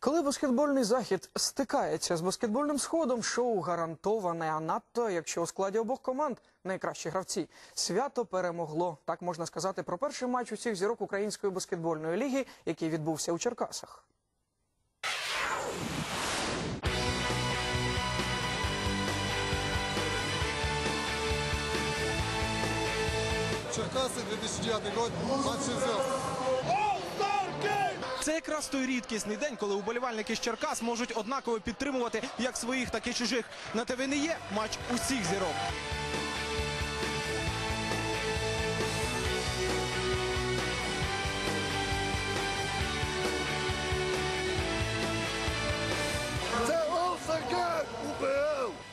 Коли баскетбольний захід стикається з баскетбольним сходом, шоу гарантоване, а надто якщо у складі обох команд найкращі гравці. Свято перемогло. Так можна сказати про перший матч усіх зірок української баскетбольної ліги, який відбувся у Черкасах. Черкасы, 2009 год, матч звезд. Це якраз той рідкісний день, коли уболівальники з Черкас можуть однаково підтримувати як своїх, так і чужих. На ТВ не є матч усіх зірок.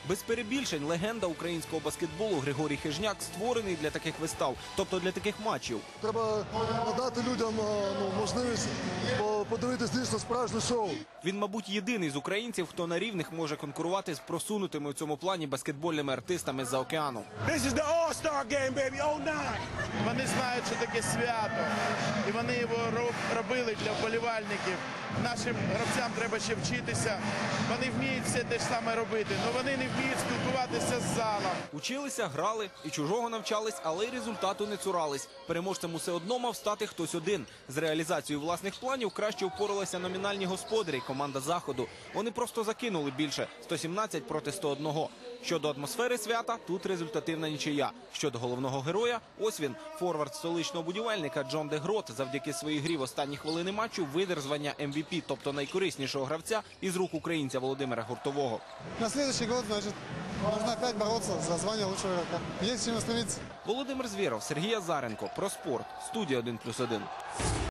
Без перебільшень легенда українського баскетболу Григорій Хижняк створений для таких вистав, тобто для таких матчів. Треба надати людям е, ну, можливість подивитись дійсно справжнє шоу. Він, мабуть, єдиний з українців, хто на рівних може конкурувати з просунутими у цьому плані баскетбольними артистами з-за океану. This is the All-Star game, baby. Oh, nine. Вони знають, що таке свято, і вони його робили для вболівальників. Нашим гравцям треба ще вчитися. Вони вміють все те ж саме робити, але вони не вміють спілкуватися з залом. Училися, грали і чужого навчались, але й результату не цурались. Переможцем усе одно мав стати хтось один. З реалізацією власних планів краще впоралися номінальні господарі, команда заходу. Вони просто закинули більше 117 проти 101. Щодо атмосфери свята, тут результативна нічия. Щодо головного героя, ось він, форвард столичного будівельника Джон Дегрот, завдяки своїй грі в останні хвилини матчу видер звання MVP, тобто найкориснішого гравця із рук українця Володимира Гуртового. На следующий год, значит, нужно опять бороться за звание лучшего игрока. Есть чем стремиться. Володимир Звєров, Сергій Азаренко, про спорт, студія 1+,1.